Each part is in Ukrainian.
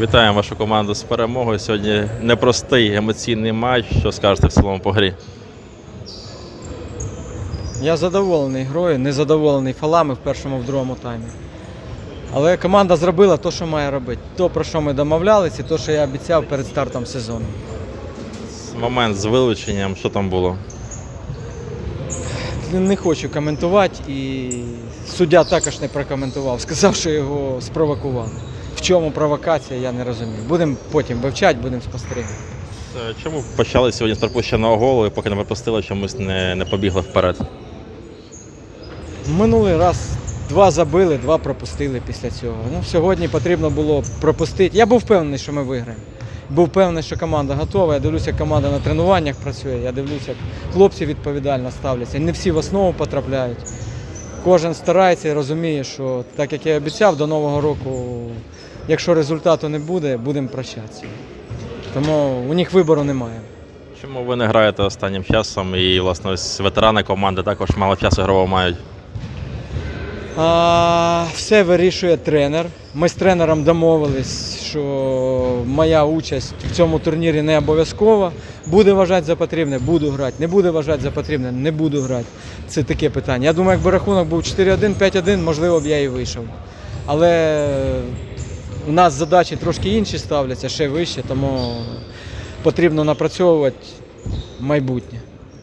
Вітаємо вашу команду з перемогою. Сьогодні непростий емоційний матч. Що скажете в цілому по грі? Я задоволений грою, не задоволений фалами в першому в другому таймі. Але команда зробила те, що має робити. То, про що ми домовлялися, і те, що я обіцяв перед стартом сезону. Момент з вилученням, що там було? Не- Не хочу коментувати і суддя також не прокоментував. Сказав, що його спровокували. В чому провокація, я не розумію. Будемо потім вивчати, будемо спостерігати. Е, Чому почали сьогодні з пропущеного голу і поки не пропустили, чомусь не, не побігли вперед? Минулий раз два забили, два пропустили після цього. Ну, сьогодні потрібно було пропустити. Я був впевнений, що ми виграємо. Був впевнений, що команда готова. Я дивлюся, як команда на тренуваннях працює. Я дивлюся, як хлопці відповідально ставляться. Не всі в основу потрапляють. Кожен старається і розуміє, що так як я обіцяв, до Нового року, якщо результату не буде, будемо прощатися. Тому у них вибору немає. Чому ви не граєте останнім часом? І, власне, ось ветерани команди також мало часу ігрового мають. А, все вирішує тренер. Ми з тренером домовились, що моя участь в цьому турнірі не обов'язкова. Буде вважати за потрібне, буду грати. Не буде вважати за потрібне, не буду грати. Це таке питання. Я думаю, якби рахунок був 4-1, 5-1, можливо б я і вийшов. Але у нас задачі трошки інші ставляться, ще вище, тому потрібно напрацьовувати майбутнє.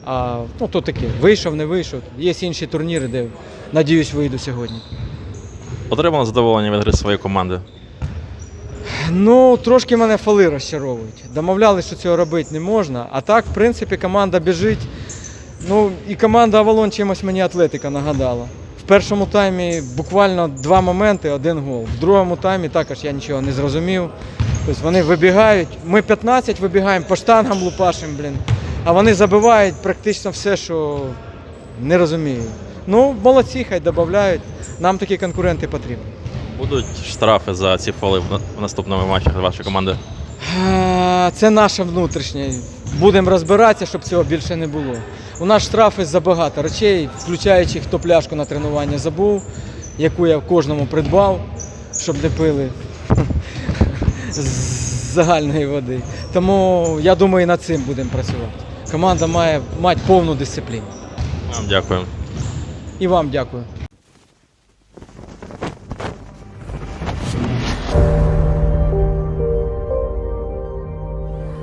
А ну, то таке, вийшов, не вийшов. Є інші турніри, де, надіюсь, вийду сьогодні. Отримали задоволення від гри своєї команди. Ну, трошки мене фали розчаровують. Домовлялися, що цього робити не можна. А так, в принципі, команда біжить. Ну, і команда Авалон чимось мені атлетика нагадала. В першому таймі буквально два моменти, один гол. В другому таймі також я нічого не зрозумів. Тобто вони вибігають. Ми 15 вибігаємо по штангам лупашим, блін. А вони забивають практично все, що не розумію. Ну, молодці, хай додають. Нам такі конкуренти потрібні. Будуть штрафи за ці фоли в наступному матчі вашої команди. Це наше внутрішнє. Будемо розбиратися, щоб цього більше не було. У нас штрафи за багато речей, включаючи, хто пляшку на тренування забув, яку я кожному придбав, щоб не пили з загальної води. Тому я думаю, і над цим будемо працювати. Команда має мати повну дисципліну. Вам дякую. І вам дякую.